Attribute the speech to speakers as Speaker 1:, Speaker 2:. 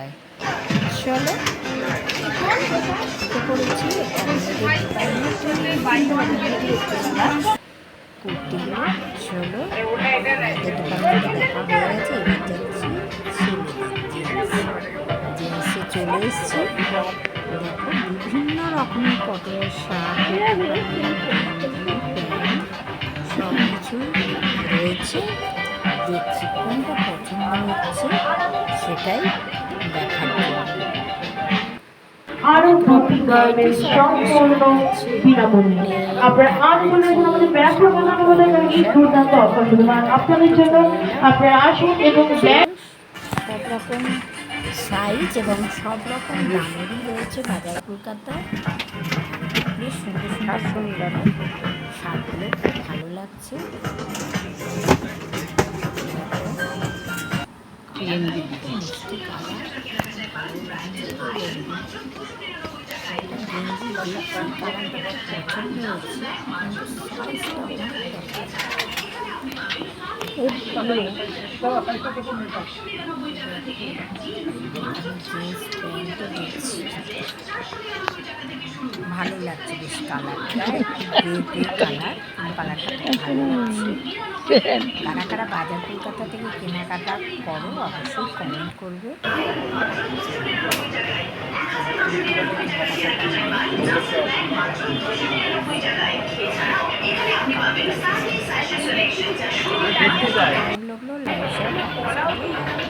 Speaker 1: দেয় চলো। চলো। জিনিসে চলে এসছে দেখো। বিভিন্ন রকমের কটনের শাক সব কিছু রয়েছে। দেখছি কোনটা পছন্দ হচ্ছে। সেটাই দেখার
Speaker 2: আরও সম্পূর্ণ বিনামূল্যে। আপনারা আজ বলে আমাদের ব্যবসা বানানো বলে এই দুর্দান্ত অফার আপনাদের জন্য আপনারা আসুন এবং
Speaker 1: সব রকম সাইজ এবং সব রকম দামেরই রয়েছে বাজার কলকাতায় বেশ সুন্দর সুন্দর সুন্দর শার্টগুলো খুব ভালো লাগছে। ভালো লাগছে বেশ কালারটা কালার কালারটা ভালো লাগছে। কারা বাজার কলকাতা থেকে কেনাকাটা করো অবশ্যই কমেন্ট করবে ভালো